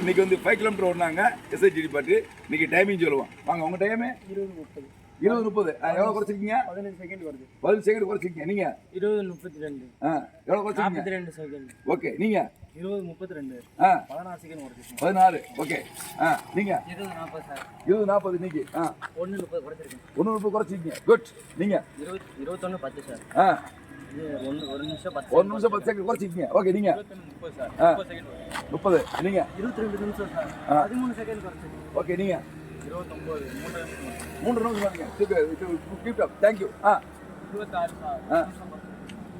இன்னைக்கு வந்து five kilometre ஓடினாங்க. எஸ்ஐஜிடி பாட்டு. இன்னைக்கு டைமிங் சொல்லுவோம் வாங்க உங்க டைமு இருபது முப்பது. இருபது முப்பது எவ்வளோ குறைச்சிருக்கீங்க? பதினஞ்சு செகண்ட் வருது. பதினஞ்சு செகண்ட் குறைச்சிருக்கீங்க. நீங்க? இருபது முப்பத்தி ரெண்டு ஆ எவ்வளோ குறைச்சிருக்கீங்க? ரெண்டு செகண்ட் ஓகே நீங்க? இருபது முப்பத்தி ரெண்டு ஆ. பதினாறு செகண்ட் வருது பதினாறு. ஓகே. ஆ நீங்க? இருபது நாற்பது சார். இருபது நாற்பது இன்னைக்கு. ஆ. ஒன்று முப்பது குறைச்சிருக்கேன். ஒன்று முப்பது குறைச்சிருக்கீங்க. குட் நீங்க? இருபத்தி இருபத்தொன்று பத்து சார். ஆ. ஒரு நிமிஷம் பத்து ஒரு நிமிஷம் பத்து செகண்ட் குறைச்சிக்கிங்க ஓகே நீங்க. முப்பது சார் ஆ. செகண்ட் முப்பது. நீங்க. இருபத்தி ரெண்டு நிமிஷம் சார் ஆ. பதிமூணு செகண்ட் குறைச்சிருக்கேன் ஓகே நீங்க இருபத்தொம்போது மூணு மூன்று நிமிஷம் பாருங்க தேங்க்யூ ஆ. இருபத்தாறு ஆ.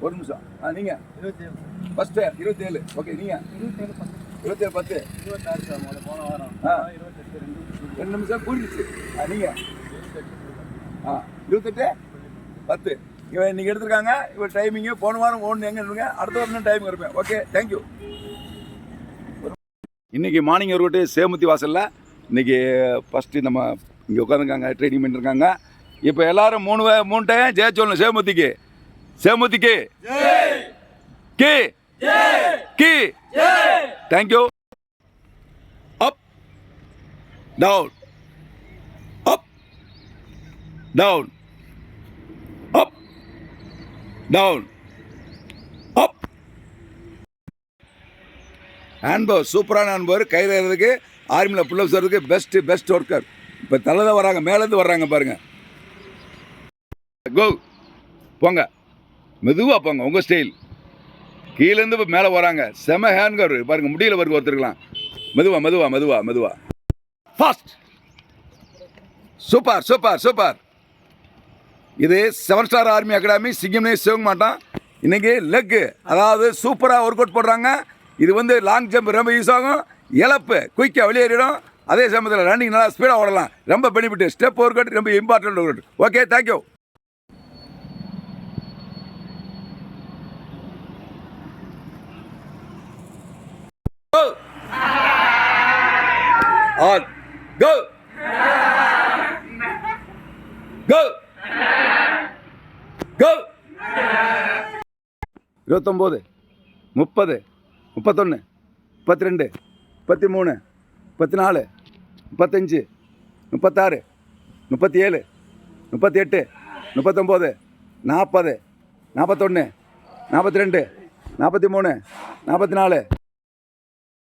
ஒரு நிமிஷம். ஆ நீங்க. இருபத்தேழு ஃபர்ஸ்ட் இருபத்தேழு. ஓகே நீங்க. இருபத்தேழு பத்து. இருபத்தேழு பத்து இருபத்தாறு சார் முதல்ல போன வாரம் ஆ. ரெண்டு நிமிஷம் கூடிடுச்சு ஆ நீங்க. ஆ இருபத்தெட்டு? பத்து. இவன் இன்னைக்கு எடுத்திருக்காங்க. இவன் டைமிங்கு போன வாரம் ஓடணும் எங்கே இருங்க அடுத்த வாரம் டைம் இருப்பேன். ஓகே தேங்க்யூ இன்னைக்கு மார்னிங் ஒரு விட்டு சேமுத்தி வாசலில். இன்றைக்கி ஃபஸ்ட்டு நம்ம இங்கே உட்காந்துருக்காங்க ட்ரைனிங் பண்ணிருக்காங்க. இப்போ எல்லாரும் மூணு வே- மூணு டைம் ஜெய சொல்லணும் சேமுத்திக்கு சேமுத்திக்கு கி. கி. Thank you up down up down down up hand power சூப்பரான ஹேண்ட்பவர் கையில் ஆர்மியில் புல்லப்ஸ் வர்றதுக்கு பெஸ்ட்டு பெஸ்ட் ஒர்க்கர் இப்போ தலை வராங்க மேலேருந்து வர்றாங்க பாருங்கள் கோ போங்க. மெதுவாக போங்க உங்கள் ஸ்டைல் கீழேருந்து இப்போ மேலே வராங்க செம ஹேண்ட்கர் பாருங்கள் முடியல வரைக்கும் ஒருத்தருக்கலாம் மெதுவா மெதுவா மெதுவா மெதுவா. ஃபாஸ்ட் சூப்பர் சூப்பர் சூப்பர் இது செவன் ஸ்டார் ஆர்மி அகாடமி சிங்கம்னே சிவங்க மாட்டான் இன்றைக்கி லெக்கு அதாவது சூப்பராக ஒர்க் அவுட் போடுறாங்க. இது வந்து லாங் ஜம்ப் ரொம்ப யூஸ் ஆகும். இழப்பு குயிக்காக வெளியேறிடும். அதே சமயத்தில் ரன்னிங் நல்லா ஸ்பீடாக ஓடலாம். ரொம்ப பெனிஃபிட் ஸ்டெப் ஒர்க் அவுட் ரொம்ப important work out okay thank you on go go go இருபத்தொம்போது முப்பது முப்பத்தொன்று முப்பத்தி ரெண்டு முப்பத்தி மூணு முப்பத்தி நாலு முப்பத்தஞ்சு முப்பத்தாறு முப்பத்தி ஏழு முப்பத்தி எட்டு முப்பத்தொம்போது நாற்பது நாற்பத்தொன்று நாற்பத்தி ரெண்டு நாற்பத்தி மூணு நாற்பத்தி நாலு